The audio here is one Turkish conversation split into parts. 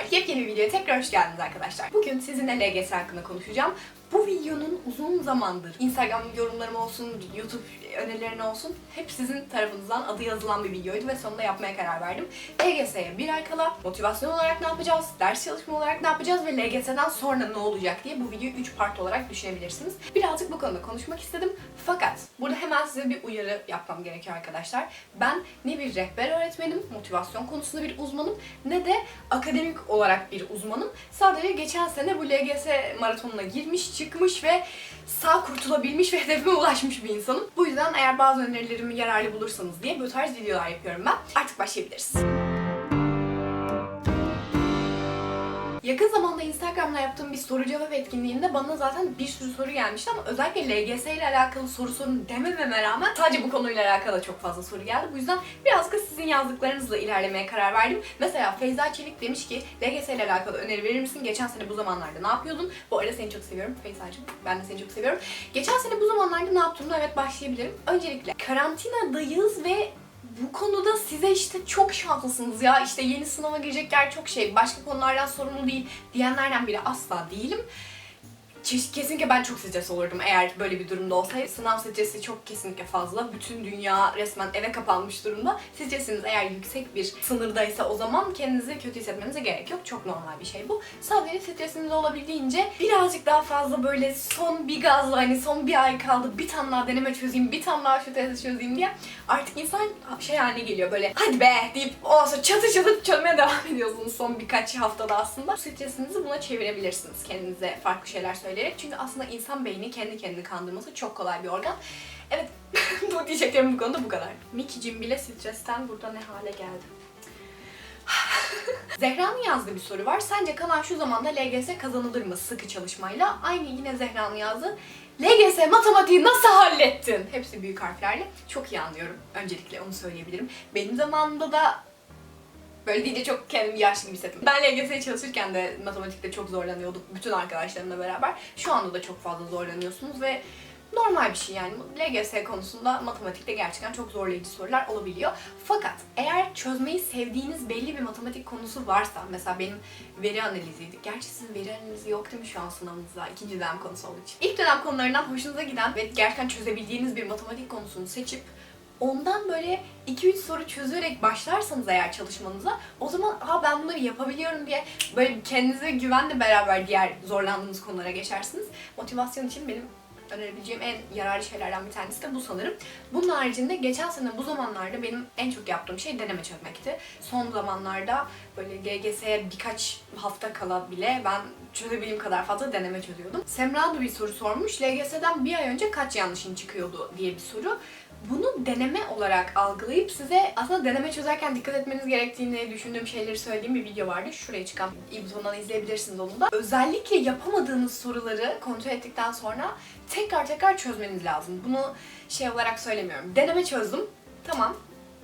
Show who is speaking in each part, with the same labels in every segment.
Speaker 1: Merhabalar, yepyeni bir videoya tekrar hoş geldiniz arkadaşlar. Bugün sizinle LGS hakkında konuşacağım. Bu videonun uzun zamandır Instagram yorumlarım olsun, YouTube önerilerin olsun hep sizin tarafınızdan adı yazılan bir videoydu ve sonunda yapmaya karar verdim. LGS'ye bir ay kala motivasyon olarak ne yapacağız, ders çalışma olarak ne yapacağız ve LGS'den sonra ne olacak diye bu videoyu 3 part olarak düşünebilirsiniz. Birazcık bu konuda konuşmak istedim. Fakat burada hemen size bir uyarı yapmam gerekiyor arkadaşlar. Ben ne bir rehber öğretmenim, motivasyon konusunda bir uzmanım ne de akademik olarak bir uzmanım. Sadece geçen sene bu LGS maratonuna girmiş, çıkmış ve sağ kurtulabilmiş ve hedefime ulaşmış bir insanım. Bu yüzden eğer bazı önerilerimi yararlı bulursanız diye bu tarz videolar yapıyorum ben. Artık başlayabiliriz. Yakın zamanda Instagram'da yaptığım bir soru cevap etkinliğinde bana zaten bir sürü soru gelmişti ama özellikle LGS ile alakalı soru sorun demememe rağmen sadece bu konuyla alakalı çok fazla soru geldi. Bu yüzden biraz da sizin yazdıklarınızla ilerlemeye karar verdim. Mesela Feyza Çelik demiş ki LGS ile alakalı öneri verir misin? Geçen sene bu zamanlarda ne yapıyordun? Bu arada seni çok seviyorum Feyza'cığım. Ben de seni çok seviyorum. Geçen sene bu zamanlarda ne yaptığımda evet başlayabilirim. Öncelikle karantinadayız ve bu konuda size işte çok şanslısınız ya işte yeni sınava girecek çok şey başka konulardan sorumlu değil diyenlerden biri asla değilim. Kes- Kesinlikle ben çok stres olurdum eğer böyle bir durumda olsaydı. Sınav stresi çok kesinlikle fazla. Bütün dünya resmen eve kapanmış durumda. Stresiniz eğer yüksek bir sınırdaysa o zaman kendinizi kötü hissetmenize gerek yok. Çok normal bir şey bu. Sadece stresiniz olabildiğince birazcık daha fazla böyle son bir gazla hani son bir ay kaldı bir tane daha deneme çözeyim, bir tane daha şu testi çözeyim diye artık insan şey haline geliyor böyle hadi be deyip ondan sonra çatır çatır çözmeye devam ediyorsunuz son birkaç haftada aslında. Stresinizi buna çevirebilirsiniz kendinize farklı şeyler söyleyerek. Çünkü aslında insan beyni kendi kendini kandırması çok kolay bir organ. Evet, bu diyeceklerim bu konuda bu kadar. Miki'cim bile stresten burada ne hale geldi. Zehra'nın yazdığı bir soru var. Sence kalan şu zamanda LGS kazanılır mı sıkı çalışmayla? Aynı yine Zehra'nın yazdığı. LGS matematiği nasıl hallettin? Hepsi büyük harflerle. Çok iyi anlıyorum. Öncelikle onu söyleyebilirim. Benim zamanımda da Böyle deyince çok kendimi yaşlı gibi hissettim. Ben LGS'ye çalışırken de matematikte çok zorlanıyorduk bütün arkadaşlarımla beraber. Şu anda da çok fazla zorlanıyorsunuz ve normal bir şey yani. LGS konusunda matematikte gerçekten çok zorlayıcı sorular olabiliyor. Fakat eğer çözmeyi sevdiğiniz belli bir matematik konusu varsa, mesela benim veri analiziydi. Gerçi sizin veri analizi yok değil mi şu an sınavınızda? İkinci dönem konusu olduğu için. İlk dönem konularından hoşunuza giden ve gerçekten çözebildiğiniz bir matematik konusunu seçip ondan böyle 2-3 soru çözerek başlarsanız eğer çalışmanıza o zaman ha ben bunları yapabiliyorum diye böyle kendinize güvenle beraber diğer zorlandığınız konulara geçersiniz. Motivasyon için benim önerebileceğim en yararlı şeylerden bir tanesi de bu sanırım. Bunun haricinde geçen sene bu zamanlarda benim en çok yaptığım şey deneme çözmekti. Son zamanlarda böyle LGS'ye birkaç hafta kala bile ben çözebildiğim kadar fazla deneme çözüyordum. Semra da bir soru sormuş. LGS'den bir ay önce kaç yanlışın çıkıyordu diye bir soru bunu deneme olarak algılayıp size aslında deneme çözerken dikkat etmeniz gerektiğini düşündüğüm şeyleri söylediğim bir video vardı. Şuraya çıkan i butonundan izleyebilirsiniz onu da. Özellikle yapamadığınız soruları kontrol ettikten sonra tekrar tekrar çözmeniz lazım. Bunu şey olarak söylemiyorum. Deneme çözdüm. Tamam.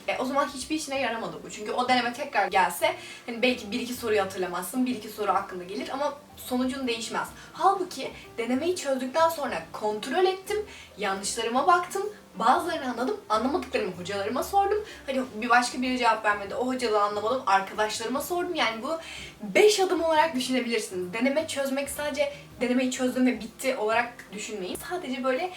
Speaker 1: E, o zaman hiçbir işine yaramadı bu. Çünkü o deneme tekrar gelse hani belki bir iki soruyu hatırlamazsın, bir iki soru hakkında gelir ama sonucun değişmez. Halbuki denemeyi çözdükten sonra kontrol ettim, yanlışlarıma baktım, Bazılarını anladım, anlamadıklarımı hocalarıma sordum. Hani bir başka biri cevap vermedi, o hocadan anlamadım, arkadaşlarıma sordum. Yani bu 5 adım olarak düşünebilirsiniz. Deneme çözmek sadece denemeyi çözdüm ve bitti olarak düşünmeyin. Sadece böyle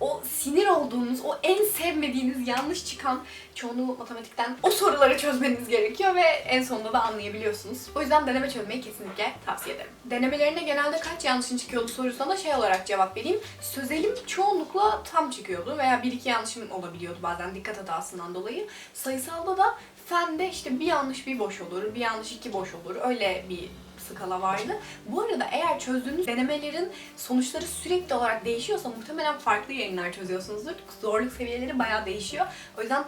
Speaker 1: o sinir olduğunuz, o en sevmediğiniz yanlış çıkan çoğunluğu matematikten o soruları çözmeniz gerekiyor ve en sonunda da anlayabiliyorsunuz. O yüzden deneme çözmeyi kesinlikle tavsiye ederim. Denemelerine genelde kaç yanlışın çıkıyordu sorusuna da şey olarak cevap vereyim. Sözelim çoğunlukla tam çıkıyordu veya bir iki yanlışım olabiliyordu bazen dikkat hatasından dolayı. Sayısalda da fende işte bir yanlış bir boş olur, bir yanlış iki boş olur. Öyle bir skala. Bu arada eğer çözdüğünüz denemelerin sonuçları sürekli olarak değişiyorsa muhtemelen farklı yayınlar çözüyorsunuzdur. Zorluk seviyeleri bayağı değişiyor. O yüzden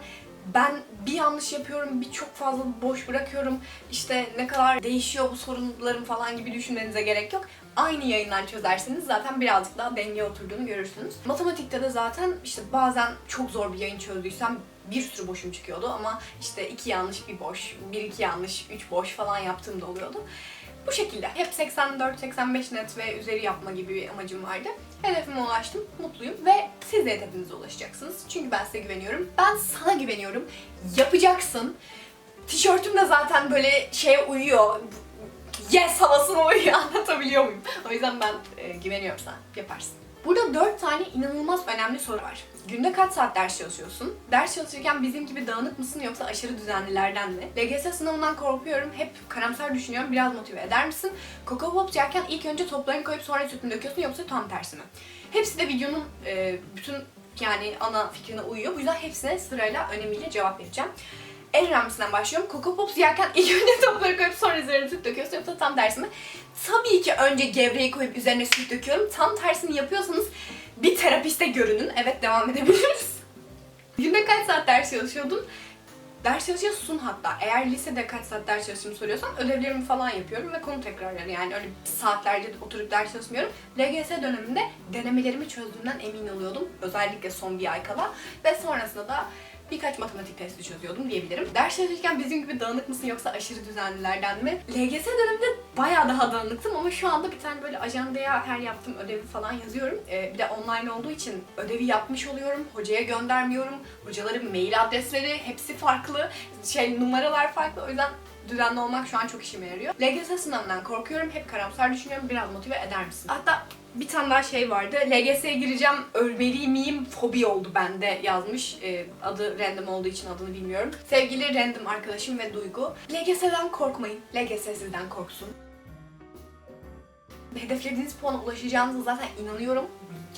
Speaker 1: ben bir yanlış yapıyorum, bir çok fazla boş bırakıyorum. İşte ne kadar değişiyor bu sorunlarım falan gibi düşünmenize gerek yok. Aynı yayınlar çözerseniz zaten birazcık daha denge oturduğunu görürsünüz. Matematikte de zaten işte bazen çok zor bir yayın çözdüysem bir sürü boşum çıkıyordu ama işte iki yanlış bir boş, bir iki yanlış, üç boş falan yaptığım da oluyordu. Bu şekilde. Hep 84-85 net ve üzeri yapma gibi bir amacım vardı. Hedefime ulaştım, mutluyum ve siz de hedefinize ulaşacaksınız. Çünkü ben size güveniyorum. Ben sana güveniyorum. Yapacaksın. Tişörtüm de zaten böyle şeye uyuyor. yes havasını uyuyor anlatabiliyor muyum? O yüzden ben e, güveniyorum sana. Yaparsın. Burada 4 tane inanılmaz önemli soru var. Günde kaç saat ders çalışıyorsun? Ders çalışırken bizim gibi dağınık mısın yoksa aşırı düzenlilerden mi? LGS sınavından korkuyorum. Hep karamsar düşünüyorum. Biraz motive eder misin? Coco Pops yerken ilk önce toplarını koyup sonra sütünü döküyorsun yoksa tam tersi mi? Hepsi de videonun e, bütün yani ana fikrine uyuyor. Bu yüzden hepsine sırayla önemiyle cevap vereceğim. En önemlisinden başlıyorum. Coco Pops yerken ilk önce topları koyup sonra üzerine süt döküyorsun yoksa tam tersi? Tabii ki önce gevreği koyup üzerine süt döküyorum. Tam tersini yapıyorsanız bir terapiste görünün. Evet devam edebiliriz. Günde kaç saat ders çalışıyordun? Ders çalışıyorsun hatta. Eğer lisede kaç saat ders çalıştığımı soruyorsan ödevlerimi falan yapıyorum ve konu tekrarları. Yani öyle saatlerce oturup ders çalışmıyorum. LGS döneminde denemelerimi çözdüğümden emin oluyordum. Özellikle son bir ay kala. Ve sonrasında da birkaç matematik testi çözüyordum diyebilirim. Ders çalışırken bizim gibi dağınık mısın yoksa aşırı düzenlilerden mi? LGS döneminde bayağı daha dağınıktım ama şu anda bir tane böyle ajandaya her yaptığım ödevi falan yazıyorum. Ee, bir de online olduğu için ödevi yapmış oluyorum. Hocaya göndermiyorum. Hocaların mail adresleri hepsi farklı. Şey numaralar farklı. O yüzden düzenli olmak şu an çok işime yarıyor. LGS sınavından korkuyorum. Hep karamsar düşünüyorum. Biraz motive eder misin? Hatta bir tane daha şey vardı. LGS'ye gireceğim, ölmeli miyim, fobi oldu bende yazmış. Ee, adı random olduğu için adını bilmiyorum. Sevgili random arkadaşım ve Duygu. LGS'den korkmayın. LGS sizden korksun. Hedeflediğiniz puana ulaşacağınıza zaten inanıyorum.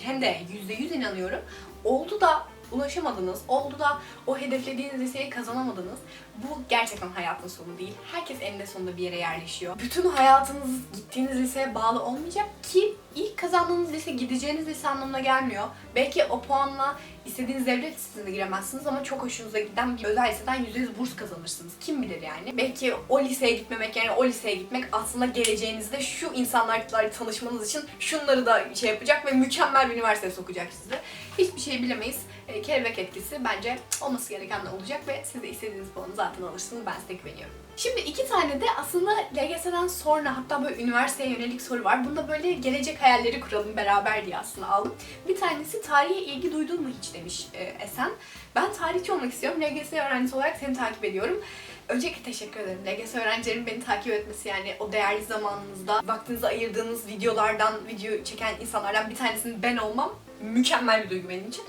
Speaker 1: Hem de %100 inanıyorum. Oldu da ulaşamadınız, oldu da o hedeflediğiniz liseyi kazanamadınız. Bu gerçekten hayatın sonu değil. Herkes eninde sonunda bir yere yerleşiyor. Bütün hayatınız gittiğiniz liseye bağlı olmayacak ki ilk kazandığınız lise gideceğiniz lise anlamına gelmiyor. Belki o puanla istediğiniz devlet lisesine giremezsiniz ama çok hoşunuza giden bir özel liseden %100 burs kazanırsınız. Kim bilir yani. Belki o liseye gitmemek yani o liseye gitmek aslında geleceğinizde şu insanlarla tanışmanız için şunları da şey yapacak ve mükemmel bir üniversiteye sokacak sizi. Hiçbir şey bilemeyiz. E, kelebek etkisi bence olması gereken de olacak ve siz de istediğiniz puanı zaten alırsınız. Ben size güveniyorum. Şimdi iki tane de aslında LGS'den sonra hatta böyle üniversiteye yönelik soru var. Bunda böyle gelecek hayalleri kuralım beraber diye aslında aldım. Bir tanesi tarihe ilgi duydun mu hiç demiş e, Esen. Ben tarihçi olmak istiyorum. LGS öğrencisi olarak seni takip ediyorum. Öncelikle teşekkür ederim. LGS öğrencilerin beni takip etmesi yani o değerli zamanınızda vaktinizi ayırdığınız videolardan, video çeken insanlardan bir tanesinin ben olmam mükemmel bir duygu benim için.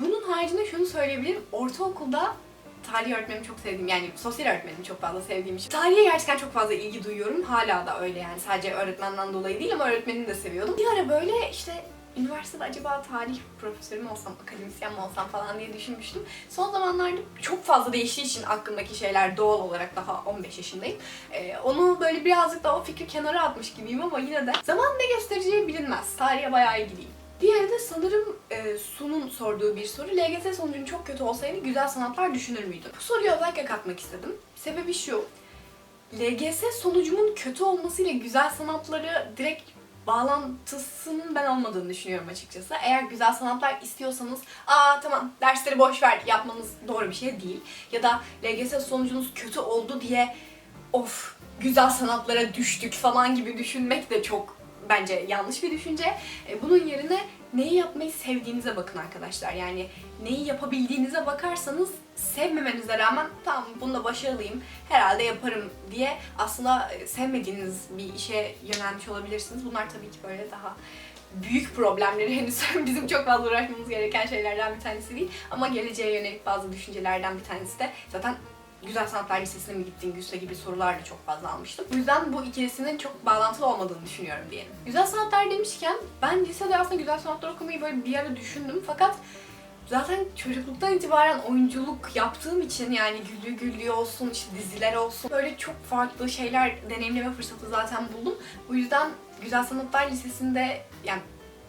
Speaker 1: Bunun haricinde şunu söyleyebilirim. Ortaokulda tarih öğretmenimi çok sevdiğim yani sosyal öğretmenimi çok fazla sevdiğim için. Tarihe gerçekten çok fazla ilgi duyuyorum. Hala da öyle yani sadece öğretmenden dolayı değil ama öğretmenini de seviyordum. Bir ara böyle işte üniversitede acaba tarih profesörü mü olsam, akademisyen mi olsam falan diye düşünmüştüm. Son zamanlarda çok fazla değiştiği için aklımdaki şeyler doğal olarak daha 15 yaşındayım. Ee, onu böyle birazcık da o fikri kenara atmış gibiyim ama yine de zaman ne göstereceği bilinmez. Tarihe bayağı ilgiliyim. Diğeri de sanırım e, Su'nun sorduğu bir soru. LGS sonucun çok kötü olsaydı güzel sanatlar düşünür müydün? Bu soruyu özellikle katmak istedim. Sebebi şu. LGS sonucumun kötü olmasıyla güzel sanatları direkt bağlantısının ben olmadığını düşünüyorum açıkçası. Eğer güzel sanatlar istiyorsanız, aa tamam dersleri boş ver yapmanız doğru bir şey değil. Ya da LGS sonucunuz kötü oldu diye of güzel sanatlara düştük falan gibi düşünmek de çok bence yanlış bir düşünce. E, Bunun yerine neyi yapmayı sevdiğinize bakın arkadaşlar. Yani neyi yapabildiğinize bakarsanız sevmemenize rağmen tamam bunda başarılıyım herhalde yaparım diye aslında e, sevmediğiniz bir işe yönelmiş olabilirsiniz. Bunlar tabii ki böyle daha büyük problemleri henüz bizim çok fazla uğraşmamız gereken şeylerden bir tanesi değil. Ama geleceğe yönelik bazı düşüncelerden bir tanesi de zaten Güzel Sanatlar Lisesi'ne mi gittin Gülse gibi sorular da çok fazla almıştım. Bu yüzden bu ikilisinin çok bağlantılı olmadığını düşünüyorum diyelim. Güzel sanatlar demişken ben lisede aslında güzel sanatlar okumayı böyle bir ara düşündüm fakat zaten çocukluktan itibaren oyunculuk yaptığım için yani Güllü Güllü olsun, işte diziler olsun böyle çok farklı şeyler deneyimleme fırsatı zaten buldum. Bu yüzden Güzel Sanatlar Lisesi'nde yani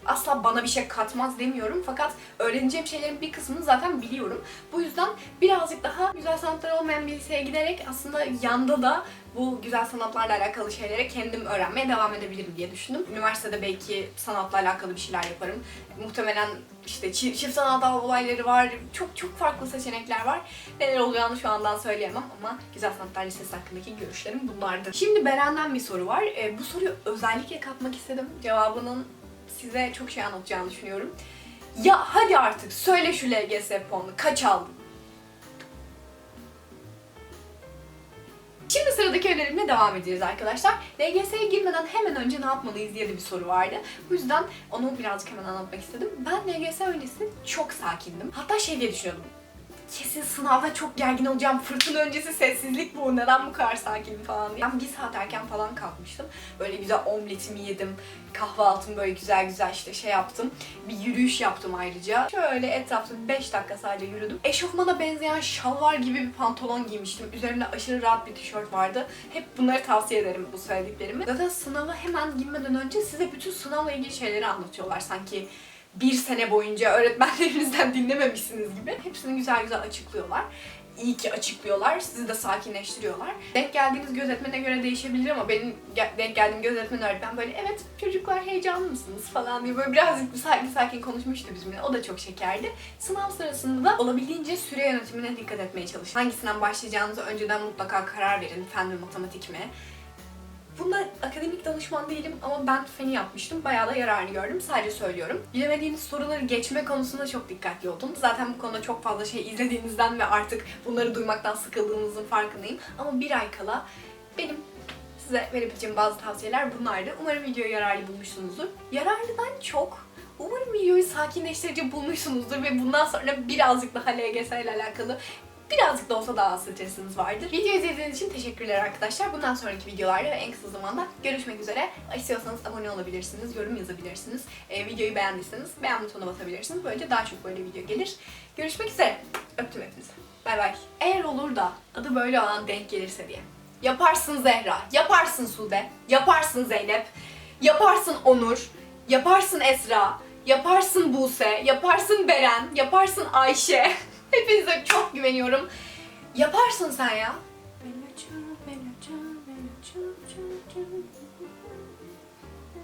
Speaker 1: asla bana bir şey katmaz demiyorum fakat öğreneceğim şeylerin bir kısmını zaten biliyorum. Bu yüzden birazcık daha güzel sanatlar olmayan bir liseye giderek aslında yanda da bu güzel sanatlarla alakalı şeylere kendim öğrenmeye devam edebilirim diye düşündüm. Üniversitede belki sanatla alakalı bir şeyler yaparım. Muhtemelen işte çi- çift sanat olayları var. Çok çok farklı seçenekler var. Neler olacağını şu andan söyleyemem ama Güzel Sanatlar Lisesi hakkındaki görüşlerim bunlardı. Şimdi Beren'den bir soru var. Ee, bu soruyu özellikle katmak istedim. Cevabının size çok şey anlatacağını düşünüyorum. Ya hadi artık söyle şu LGS puanını kaç aldın? Şimdi sıradaki önerimle devam edeceğiz arkadaşlar. LGS'ye girmeden hemen önce ne yapmalıyız diye de bir soru vardı. Bu yüzden onu birazcık hemen anlatmak istedim. Ben LGS öncesi çok sakindim. Hatta şey diye düşünüyordum. Kesin sınavda çok gergin olacağım. Fırtına öncesi sessizlik bu. Neden bu kadar sakin falan diye. Ben bir saat erken falan kalkmıştım. Böyle güzel omletimi yedim. Kahvaltımı böyle güzel güzel işte şey yaptım. Bir yürüyüş yaptım ayrıca. Şöyle etrafta 5 dakika sadece yürüdüm. Eşofmana benzeyen şalvar gibi bir pantolon giymiştim. Üzerimde aşırı rahat bir tişört vardı. Hep bunları tavsiye ederim bu söylediklerimi. Zaten sınava hemen girmeden önce size bütün sınavla ilgili şeyleri anlatıyorlar. Sanki bir sene boyunca öğretmenlerinizden dinlememişsiniz gibi. Hepsini güzel güzel açıklıyorlar. İyi ki açıklıyorlar. Sizi de sakinleştiriyorlar. Denk geldiğiniz gözetmene göre değişebilir ama benim denk geldiğim gözetmen öğretmen böyle evet çocuklar heyecanlı mısınız falan diye böyle birazcık sakin sakin konuşmuştu bizimle. O da çok şekerdi. Sınav sırasında da olabildiğince süre yönetimine dikkat etmeye çalışın. Hangisinden başlayacağınızı önceden mutlaka karar verin. Fen mi matematik mi? Bunda akademik danışman değilim ama ben feni yapmıştım. Bayağı da yararını gördüm. Sadece söylüyorum. Bilemediğiniz soruları geçme konusunda çok dikkatli olun. Zaten bu konuda çok fazla şey izlediğinizden ve artık bunları duymaktan sıkıldığınızın farkındayım. Ama bir ay kala benim size verebileceğim bazı tavsiyeler bunlardı. Umarım videoyu yararlı bulmuşsunuzdur. Yararlıdan çok Umarım videoyu sakinleştirici bulmuşsunuzdur ve bundan sonra birazcık daha LGS ile alakalı birazcık da olsa daha az stresiniz vardır. Video izlediğiniz için teşekkürler arkadaşlar. Bundan sonraki videolarda ve en kısa zamanda görüşmek üzere. İstiyorsanız abone olabilirsiniz, yorum yazabilirsiniz. Ee, videoyu beğendiyseniz beğen butonuna basabilirsiniz. Böylece daha çok böyle video gelir. Görüşmek üzere. Öptüm hepinizi. Bay bay. Eğer olur da adı böyle olan denk gelirse diye. Yaparsın Zehra, yaparsın Sude, yaparsın Zeynep, yaparsın Onur, yaparsın Esra, yaparsın Buse, yaparsın Beren, yaparsın Ayşe. Hepinize çok güveniyorum. Yaparsın sen ya.